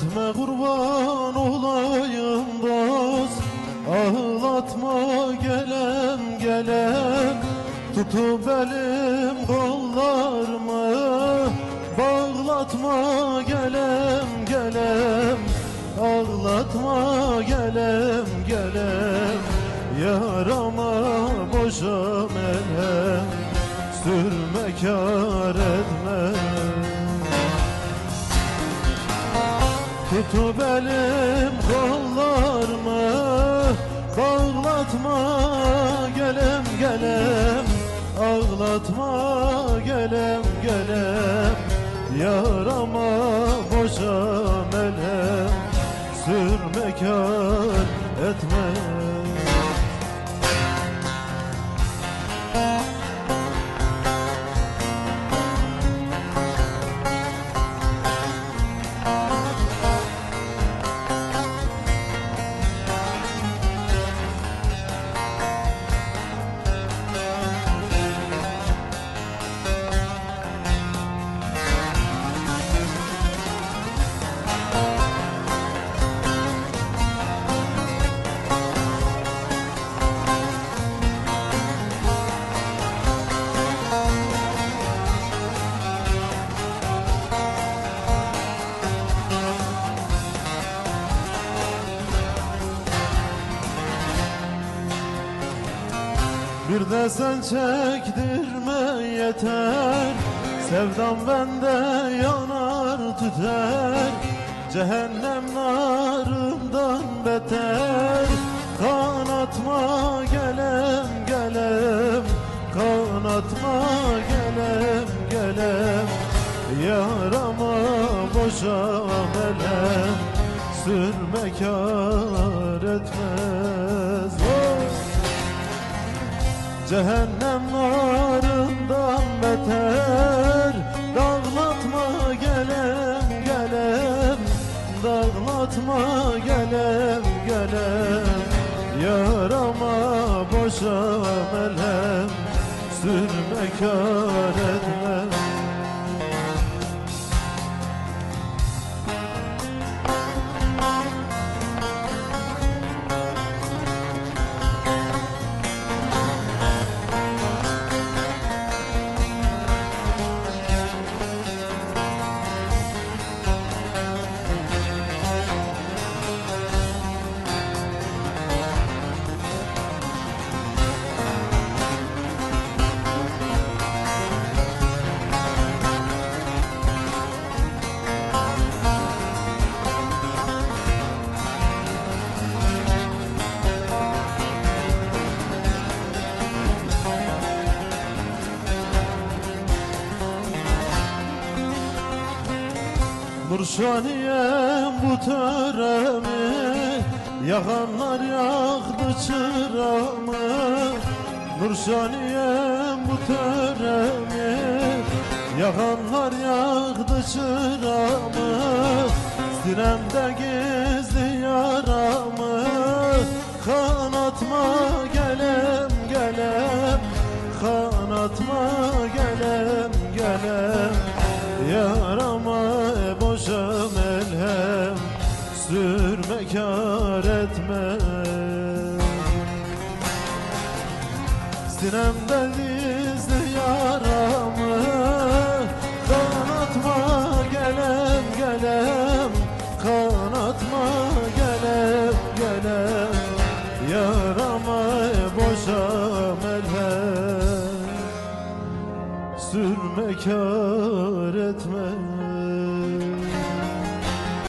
Etme kurban olayım dost. Ağlatma gelem gelem Tutup elim kollarımı. Bağlatma gelem gelem Ağlatma gelem gelem Yarama boşa melem Sürme kar Tutup elim kollarımı Bağlatma gelem gelem Ağlatma gelem gelem Yarama boşa melem Sürme kar etme Bir de sen çektirme yeter. Sevdam bende yanar tüter. Cehennem narından beter. Kanatma gelem gelem. Kanatma gelem gelem. Yarama boşa melem. Sürme kar etmez Cehennem narından beter. Dağlatma gelem gelem. Dağlatma gelem gelem. Yarama boşa melem. Sürme kar Nurşaniyem bu töremi Yakanlar yaktı çıramı Nurşaniyem bu töremi Yakanlar yaktı çıramı Sinemde gizli yaramı Kanatma gelem gelem Kanatma gelem gelem. Yarama kar etme. Sinemde gizli yaramı Kanatma gelem gelem. Kanatma gelem gelem. Yarama boşa melhem Sürme kar etme